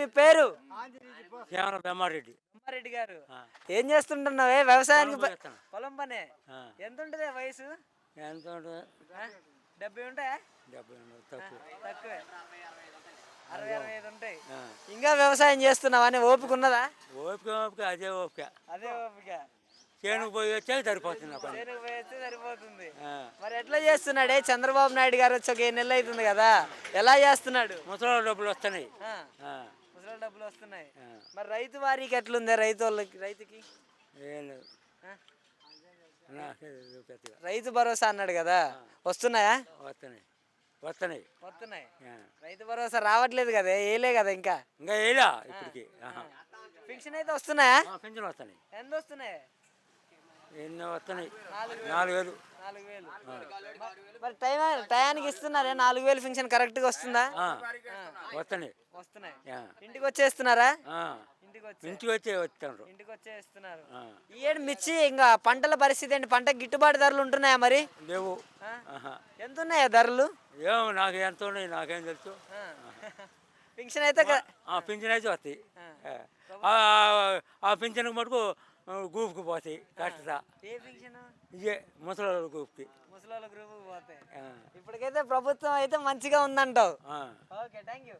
మీ పేరు? కేవలం బెమ్మారెడ్డి అమ్మారెడ్డి గారు. ఏం చేస్తుంటున్నావే? వ్యవసాయానికి పొలం పనే. ఎంత ఉంటుంది వయసు? ఎంత ఉంటుంది? డెబ్బై ఉంటాయా? డెబ్బై తక్కువ. తక్కువే. అరవై అరవై ఐదు ఉంటాయి. ఇంకా వ్యవసాయం చేస్తున్నావా? అని ఓపిక ఉన్నదా? ఓపిక ఓపిక అదే ఓపిక. అదే ఓపిక. చేనుకు పోయి వచ్చాక సరిపోతుంది చేనుకు పోయేస్తే సరిపోతుంది. మరి ఎట్లా చేస్తున్నాడే? చంద్రబాబు నాయుడు గారు వచ్చి ఒక ఏ నెలలు అవుతుంది కదా. ఎలా చేస్తున్నాడు? ముసలి డబ్బులు వస్తున్నాయి. డబ్బులు వస్తున్నాయి. మరి రైతు వారికి ఎట్లుంది రైతు వాళ్ళకి రైతుకి రైతు భరోసా అన్నాడు కదా. వస్తున్నాయా? వస్తున్నాయి వస్తున్నాయి వస్తున్నాయి. రైతు భరోసా రావట్లేదు కదా ఏలే కదా ఇంకా? ఇంకా వేయలా ఇప్పటికి. ఫిక్షన్ అయితే వస్తున్నాయా? పింఛన్ వస్తున్నాయి ఎంత వస్తున్నాయి? ఎన్నో వస్తున్నాయి నాలుగు వేలు. మరి టైం టయానికి ఇస్తున్నారే? నాలుగు వేలు ఫింక్షన్ కరెక్ట్గా వస్తుందా? ఆ. ఆ, వస్తున్నాయి. వస్తున్నాయి. ఆ. ఇంటికి వచ్చేస్తున్నారా. ఇంటికి వచ్చే వస్తున్నారు. ఇంటికి వచ్చేస్తున్నారు. ఈ ఏడు మిర్చి ఇంకా పంటల పరిస్థితి ఏంటి? పంట గిట్టుబాటు ధరలు ఉంటున్నాయా మరి? లేవు. ఎంత ఉన్నాయా ధరలు? ఏమో నాకు ఎంత ఉన్నాయి నాకేం తెలుసు. ఫింక్షన్ అయితే పింఛన్ అయితే వస్తాయి. ఆ. పింఛన్కి మటుకు ఆ, గూపుకు పోతాయి ఏ ఫింక్షన్ ఇదే ముసలి గూపుకి. ముసలి గ్రూప్ పోతాయి. ఇప్పటికైతే ప్రభుత్వం అయితే మంచిగా ఉందంటావు. Okay thank you